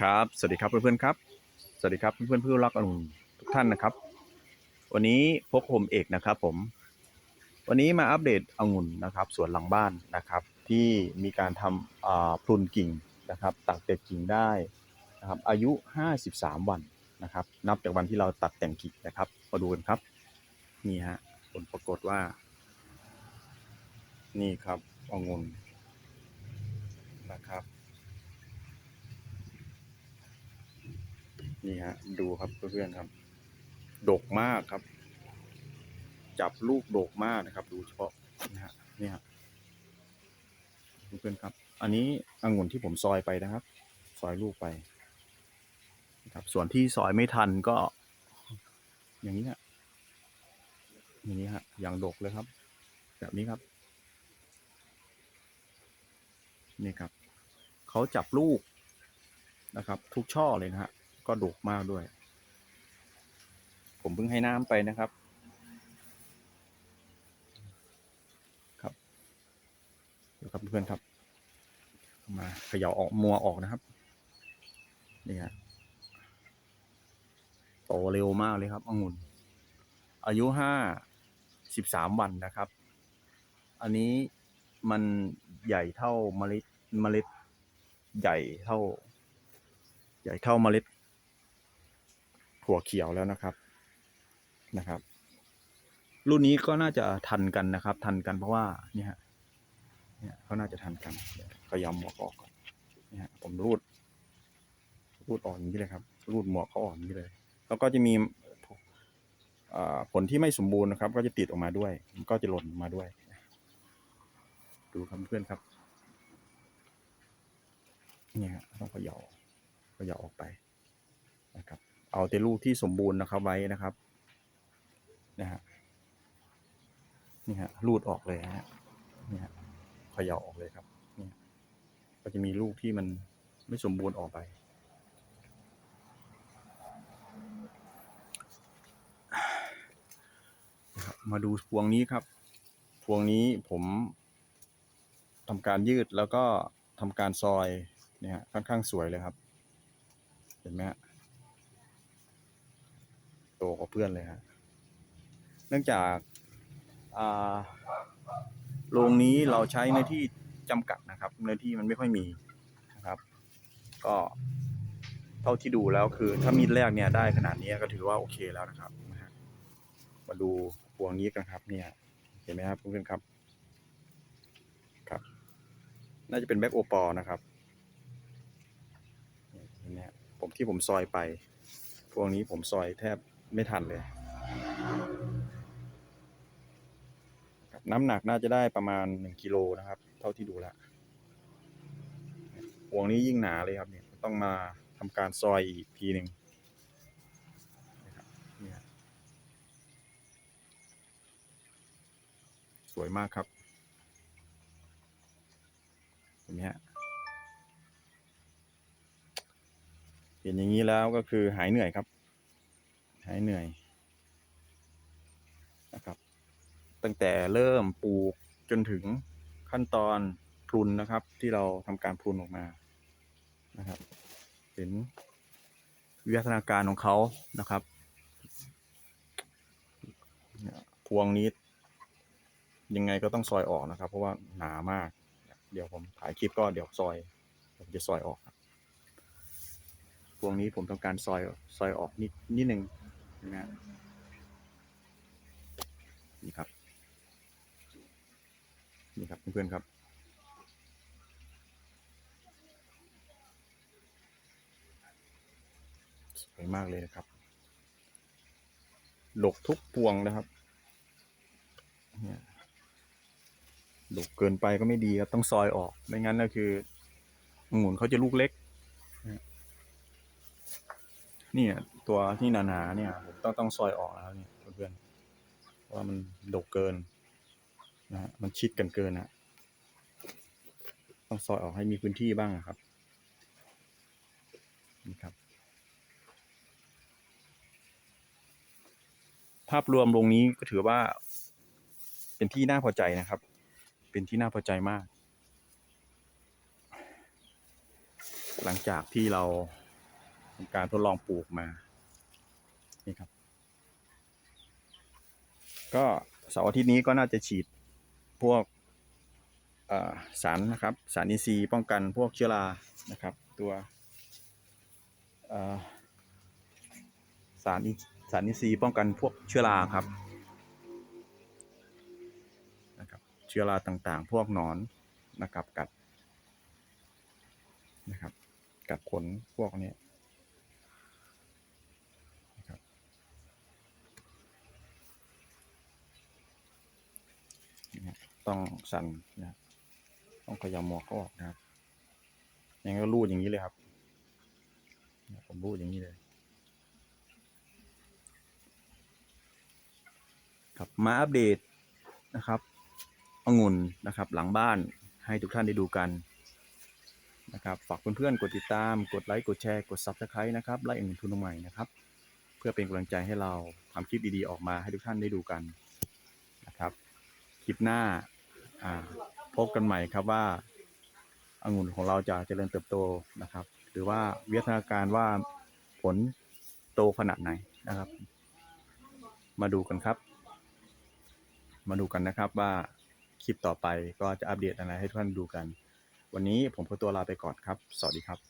ครับ สวัสดีครับเพื่อนๆครับ สวัสดีครับเพื่อนๆผู้รักองุ่นทุกท่านนะครับ วันนี้พบผมเอกนะครับผม วันนี้มาอัปเดตองุ่นนะครับสวนหลังบ้านนะครับ ที่มีการทำพรุนกิ่งนะครับ ตัดแต่กิ่งได้นะครับ อายุ 53 วันนะครับ นับจากวันที่เราตัดแต่งกิ่งนะครับ มาดูกันครับ นี่ฮะผลปรากฏว่า นี่ครับองุ่นนะครับ นี่ฮะ ดูครับเพื่อนๆครับ ดกมากครับ จับลูกดกมากนะครับ ดูเฉพาะนะฮะนี่ฮะเพื่อนๆครับ อันนี้องุ่นที่ผมซอยไปนะครับ ซอยลูกไปนะครับ ส่วนที่ซอยไม่ทันก็ อย่างนี้ฮะอย่างนี้ฮะ อย่างดกเลยครับ แบบนี้ครับนี่ครับเขาจับลูกนะครับ ทุกช่อเลยนะฮะ ก็ดกมากด้วย ผมเพิ่งให้น้ำไปนะครับ ครับเดี๋ยวครับเพื่อนครับ มาเขย่าออกมัวออกนะครับนี่ฮะโตเร็วมากเลยครับองุ่น อายุห้าสิบสามวันนะครับ อันนี้มันใหญ่เท่าเมล็ดเมล็ดใหญ่เท่า ใหญ่เท่าเมล็ด ถั่วเขียวแล้วนะครับนะครับ รุ่นนี้ก็น่าจะทันกันนะครับ ทันกันเพราะว่าเนี่ยฮะเนี่ยเขาน่าจะทันกันเดี๋ยวขยำหมวกออกก่อนเนี่ยฮะผมรูด รูดออกอย่างนี้เลยครับ รูดหมวกเขาออกอย่างนี้เลย แล้วก็จะมีผลที่ไม่สมบูรณ์นะครับ ก็จะติดออกมาด้วย ก็จะหล่นมาด้วย ดูครับเพื่อนครับเนี่ยต้องเขย่าเขย่าออกไปนะครับ เอาแต่ลูกที่สมบูรณ์นะครับไว้นะครับนะฮะนี่ฮะรูดออกเลยฮะนี่ฮะเขย่าออกเลยครับนี่ก็จะมีลูกที่มันไม่สมบูรณ์ออกไปนะครับมาดูพวงนี้ครับ พวงนี้ผมทำการยืดแล้วก็ทำการซอยเนี่ยฮะค่อนข้างสวยเลยครับ เห็นไหมฮะ โตกว่าเพื่อนเลยฮะเนื่องจากโรงนี้เราใช้เนื้อที่จำกัดนะครับเนื้อที่มันไม่ค่อยมีนะครับ ก็เท่าที่ดูแล้วคือถ้ามีดแรกเนี่ยได้ขนาดนี้ก็ถือว่าโอเคแล้วนะครับนะฮะมาดูพวงนี้กันครับเนี่ย เห็นไหมครับเพื่อนๆครับ ครับ น่าจะเป็นแบ็กโอปอนะครับเห็นไหมผมที่ผมซอยไป พวกนี้ผมซอยแทบ ไม่ทันเลย น้ำหนักน่าจะได้ประมาณหนึ่งกิโลนะครับ เท่าที่ดูแล้วพวงนี้ยิ่งหนาเลยครับเนี่ยต้องมาทำการซอยอีกทีหนึ่งสวยมากครับเห็นไหมฮะเห็นอย่างนี้แล้วก็คือหายเหนื่อยครับ หายเหนื่อยนะครับ ตั้งแต่เริ่มปลูกจนถึงขั้นตอนพรุนนะครับ ที่เราทำการพรุนออกมานะครับ เห็นวิวัฒนาการของเขานะครับพวงนี้ยังไงก็ต้องซอยออกนะครับ เพราะว่าหนามาก เดี๋ยวผมถ่ายคลิปก็เดี๋ยวซอยผมจะซอยออกพวงนี้ผมต้องการซอยซอยออกนิดนิดหนึ่ง นะนี่ครับ นี่ครับเพื่อนๆครับ สวยมากเลยนะครับดกทุกพวงนะครับเนี่ยดกเกินไปก็ไม่ดีครับ ต้องซอยออก ไม่งั้นก็คือองุ่นเขาจะลูกเล็ก เนี่ย ตัวที่หนาๆเนี่ยผมต้องต้องซอยออกแล้วเนี่ยเพื่อนๆเพราะว่ามันดกเกินนะฮะมันชิดกันเกินนะต้องซอยออกให้มีพื้นที่บ้างครับนี่ครับ ภาพรวมโรงนี้ก็ถือว่า เป็นที่น่าพอใจนะครับ เป็นที่น่าพอใจมาก หลังจากที่เราำการทดลองปลูกมา นี่ครับ ก็เสาร์อาทิตย์นี้ก็น่าจะฉีดพวกสารนะครับ สารอินทรีย์ป้องกันพวกเชื้อรานะครับ ตัวสารอิสารอินทรีย์ป้องกันพวกเชื้อราครับนะครับเชื้อราต่างๆ พวกหนอนนะครับกัดนะครับกัดขนพวกนี้นะครับ นะครับ ต้องสั่นนะครับต้องขยำหมวกออกนะครับอยังไงก็รูดอย่างนี้เลยครับผมรูดอย่างนี้เลย ครับมาอัปเดตนะครับองุ่นนะครับ หลังบ้านให้ทุกท่านได้ดูกันนะครับฝากเพื่อนๆ กดติดตาม กดไลค์ กดแชร์ กด Subscribe นะครับ ไลค์องุ่นทุนใหม่นะครับ เพื่อเป็นกำลังใจให้เราทำคลิปดีๆ ออกมาให้ทุกท่านได้ดูกันนะครับ คลิปหน้า พบกันใหม่ครับว่าองุ่นของเราจะเจริญเติบโตนะครับ หรือว่าวิทยาการว่าผลโตขนาดไหนนะครับ มาดูกันครับ มาดูกันนะครับว่าคลิปต่อไปก็จะอัปเดตอะไรให้ทุกท่านดูกัน วันนี้ผมขอตัวลาไปก่อนครับ สวัสดีครับ